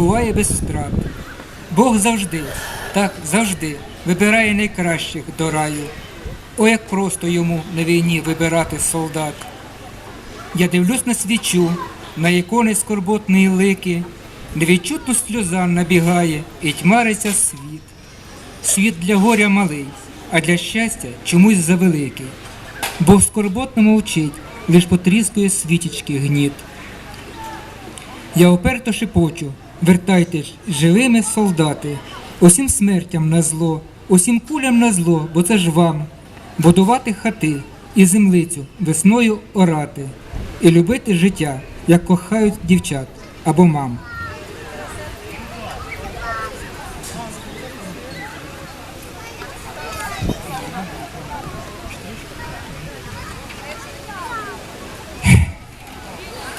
буває без втрат. Бог завжди, так завжди вибирає найкращих до раю. О, як просто йому на війні вибирати солдат. Я дивлюсь на свічу, на ікони скорботної лики, невідчутно сльоза набігає і тьмариться світ. Світ для горя малий, а для щастя чомусь завеликий. Бо скорботно мовчить, лиш потріскує свічечки гніт. Я оперто шепочу, вертайтесь живими солдати, усім смертям на зло, усім кулям на зло, бо це ж вам, будувати хати і землицю весною орати, і любити життя, як кохають дівчат або мам.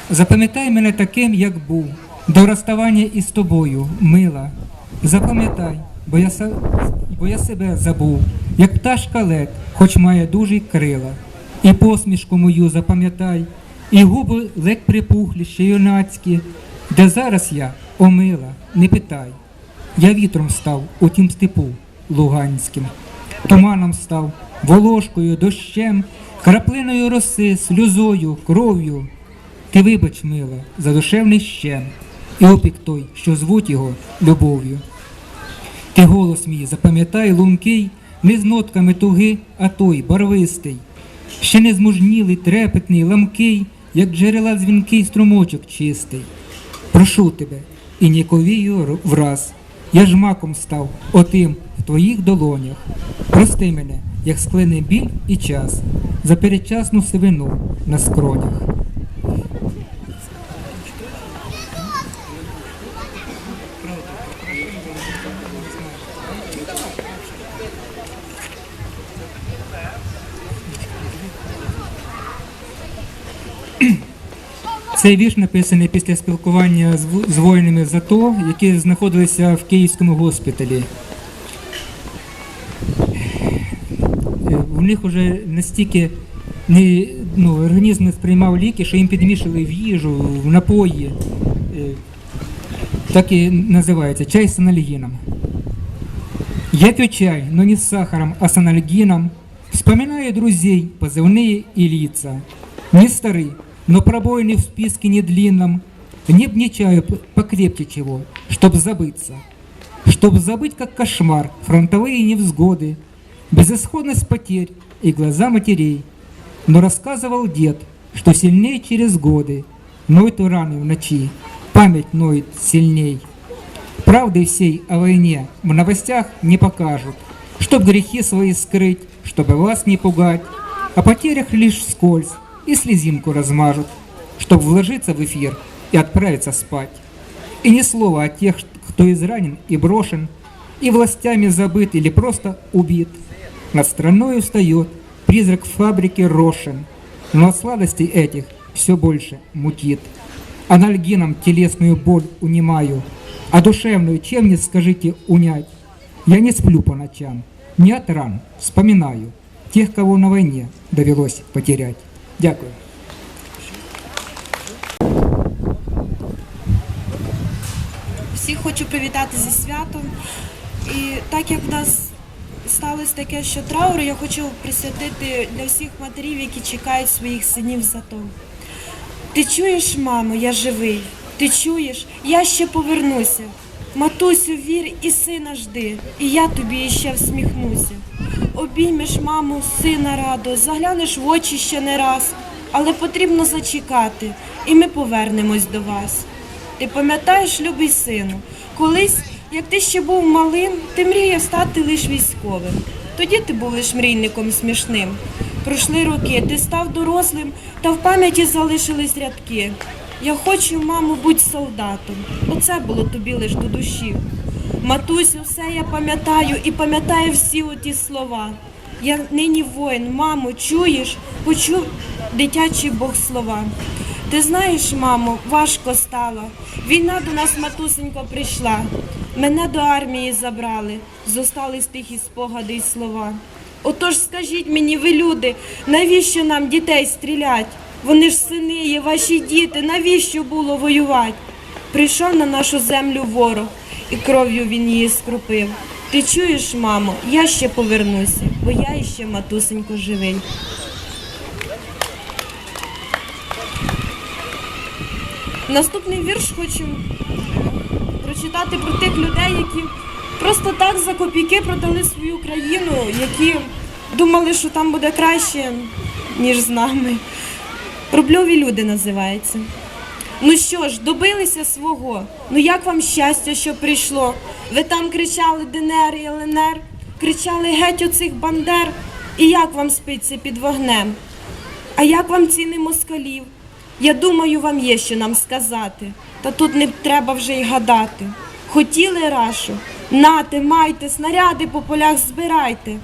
Запам'ятай мене таким, як був, до розставання із тобою, мила. Запам'ятай, бо я, бо я себе забув, як пташка лед, хоч має дуже крила. І посмішку мою запам'ятай, і губи ледь припухлі, ще юнацькі, де зараз я, о мила, не питай. Я вітром став у тім степу луганським, туманом став, волошкою, дощем, краплиною роси, сльозою, кров'ю. Ти вибач, мила, за душевний щем, і опік той, що звуть його любов'ю. Ти голос мій, запам'ятай лункий, не з нотками туги, а той барвистий, ще не змужнілий, трепетний, ламкий, як джерела дзвінкий струмочок чистий. Прошу тебе, і ніковію враз, я ж маком став отим в твоїх долонях. Прости мене, як склине біль і час, за передчасну сивину на скронях. Цей вірш написаний після спілкування з, в- з воїнами з АТО, які знаходилися в Київському госпіталі. Е, У них вже настільки не, ну, організм не сприймав ліки, що їм підмішали в їжу, в напої. Е, Так і називається чай з анальгином. Я пью чай, но не с сахаром, а с анальгином. Вспоминаю друзей, позывные и лица. Не стары, Но пробойный в списке не длинном. Не б не чаю покрепче чего, чтоб забыться. Чтоб забыть, как кошмар, фронтовые невзгоды, безысходность потерь и глаза матерей. Но рассказывал дед, что сильнее через годы ноют раны в ночи, память ноет сильней. Правды всей о войне в новостях не покажут, чтоб грехи свои скрыть, чтобы вас не пугать, о потерях лишь скользь и слезинку размажут, чтоб вложиться в эфир и отправиться спать. И ни слова о тех, кто изранен и брошен, и властями забыт или просто убит. Над страной встает призрак фабрики Рошин, но от сладостей этих все больше мутит. Анальгином телесную боль унимаю, а душевную чем не скажите унять? Я не сплю по ночам, не от ран, вспоминаю тех, кого на войне довелось потерять. Дякую. Всіх хочу привітати зі святом. І так як в нас сталося таке, що траур, я хочу присвятити для всіх матерів, які чекають своїх синів за то. Ти чуєш, мамо, я живий. Ти чуєш, я ще повернуся. Матусю, вір і сина жди, і я тобі іще всміхнуся. Обіймеш, маму, сина радо, заглянеш в очі ще не раз, але потрібно зачекати, і ми повернемось до вас. Ти пам'ятаєш, любий сину, колись, як ти ще був малим, ти мріяв стати лиш військовим. Тоді ти був лиш мрійником смішним. Пройшли роки, ти став дорослим, та в пам'яті залишились рядки. Я хочу, мамо, будь солдатом. Оце було тобі лиш до душі. Матусю, все я пам'ятаю і пам'ятаю всі оті слова. Я нині воїн, мамо, чуєш, почув дитячі Бог слова. Ти знаєш, мамо, важко стало. Війна до нас, матусенько, прийшла. Мене до армії забрали, зостались тихі спогади й слова. Отож скажіть мені, ви люди, навіщо нам дітей стрілять? Вони ж сини є, ваші діти, навіщо було воювати? Прийшов на нашу землю ворог, і кров'ю він її скропив. Ти чуєш, мамо, я ще повернуся, бо я іще матусенько живий. Наступний вірш хочу прочитати про тих людей, які просто так за копійки продали свою країну, які думали, що там буде краще, ніж з нами. Рубльові люди називається. Ну що ж, добилися свого. Ну як вам щастя, що прийшло? Ви там кричали ДНР і ЛНР, кричали геть оцих бандер. І як вам спиться під вогнем? А як вам ціни москалів? Я думаю, вам є що нам сказати. Та тут не треба вже й гадати. Хотіли рашу? Нате, майте, снаряди по полях збирайте.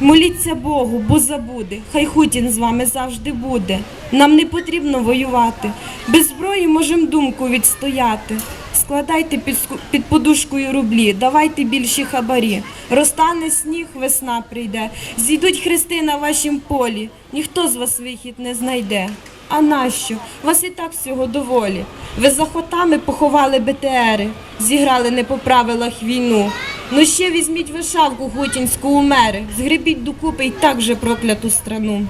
Моліться Богу, бо забуде. Хай Хутін з вами завжди буде. Нам не потрібно воювати. Без зброї можем думку відстояти. Складайте під, під подушкою рублі, давайте більші хабарі. Розтане сніг, весна прийде. Зійдуть хрести на вашім полі. Ніхто з вас вихід не знайде. А нащо? Вас і так всього доволі. Ви за хотами поховали БТРи, зіграли не по правилах війну. Ну ще візьміть вишавку гутінську у мери, згребіть докупи й так же прокляту страну.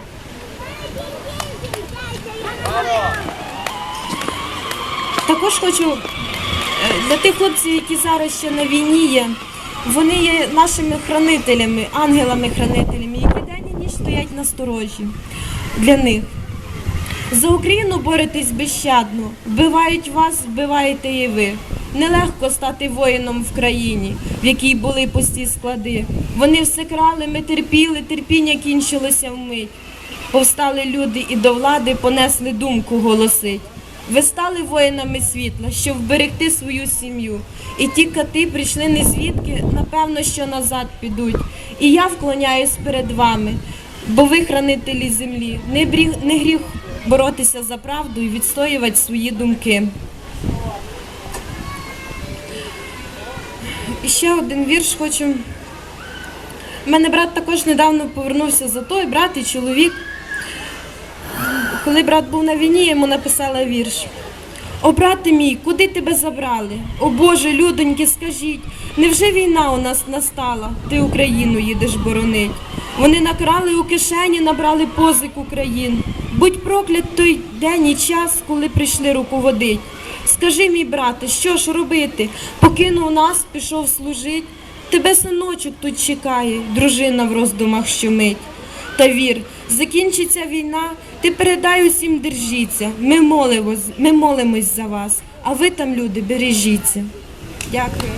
Також хочу е, для тих хлопців, які зараз ще на війні є, вони є нашими хранителями, ангелами-хранителями, які день і ніч стоять на сторожі для них. За Україну боретесь безщадно, вбивають вас, вбиваєте і ви. Нелегко стати воїном в країні, в якій були пусті склади. Вони все крали, ми терпіли, терпіння кінчилося вмить. Повстали люди і до влади понесли думку голосить. Ви стали воїнами світла, щоб вберегти свою сім'ю. І ті кати прийшли не звідки, напевно, що назад підуть. І я вклоняюсь перед вами, бо ви хранителі землі. Не, гріх боротися за правду і відстоювати свої думки. І ще один вірш хочу. У мене брат також недавно повернувся за той, брат і чоловік. Коли брат був на війні, йому написала вірш. О, брате мій, куди тебе забрали? О Боже, людоньки, скажіть, невже війна у нас настала? Ти Україну їдеш боронить. Вони накрали у кишені, набрали позик Україн. Будь проклят той день і час, коли прийшли руководить. Скажи, мій брате, що ж робити? Покинув нас, пішов служить. Тебе синочок тут чекає, дружина в роздумах щомить. Та вір, закінчиться війна, ти передай усім держіться. Ми молимось, ми молимось за вас, а ви там, люди, бережіться. Дякую.